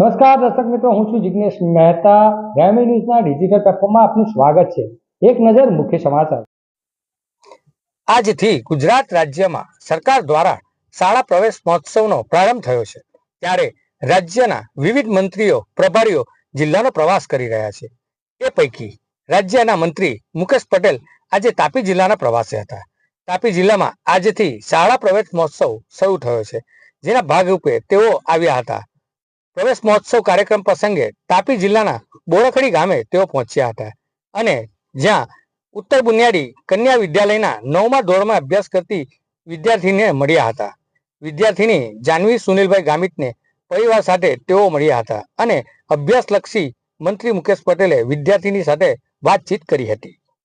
નમસ્કાર, દર્શક મિત્રો, હું છું જિજ્ઞેશ મહેતા. ગ્રામી ન્યૂઝના ડિજિટલ પ્લેટફોર્મમાં આપનું સ્વાગત છે. એક નજર મુખ્ય સમાચાર. આજથી ગુજરાત રાજ્યમાં સરકાર દ્વારા શાળા પ્રવેશ મહોત્સવનો પ્રારંભ થયો છે. ત્યારે રાજ્યના વિવિધ મંત્રીઓ, પ્રભારીઓ જિલ્લાનો પ્રવાસ કરી રહ્યા છે. એ પૈકી રાજ્યના મંત્રી મુકેશ પટેલ આજે તાપી જિલ્લાના પ્રવાસે હતા. તાપી જિલ્લામાં આજથી શાળા પ્રવેશ મહોત્સવ શરૂ થયો છે. જેના ભાગરૂપે તેઓ આવ્યા હતા. પ્રવેશ મહોત્સવ કાર્યક્રમ પ્રસંગે તાપી જિલ્લાના બોરખડી ગામે તેઓ પહોંચ્યા હતા અને જ્યાં ઉત્તર બુનિયાદી કન્યા વિદ્યાલયના નવમા ધોરણમાં અભ્યાસ કરતી વિદ્યાર્થીને મળ્યા હતા. વિદ્યાર્થીની જાનવી સુનિલભાઈ ગામિતને પરિવાર સાથે તેઓ મળ્યા હતા અને અભ્યાસલક્ષી મંત્રી મુકેશ પટેલે વિદ્યાર્થીની સાથે વાતચીત કરી હતી.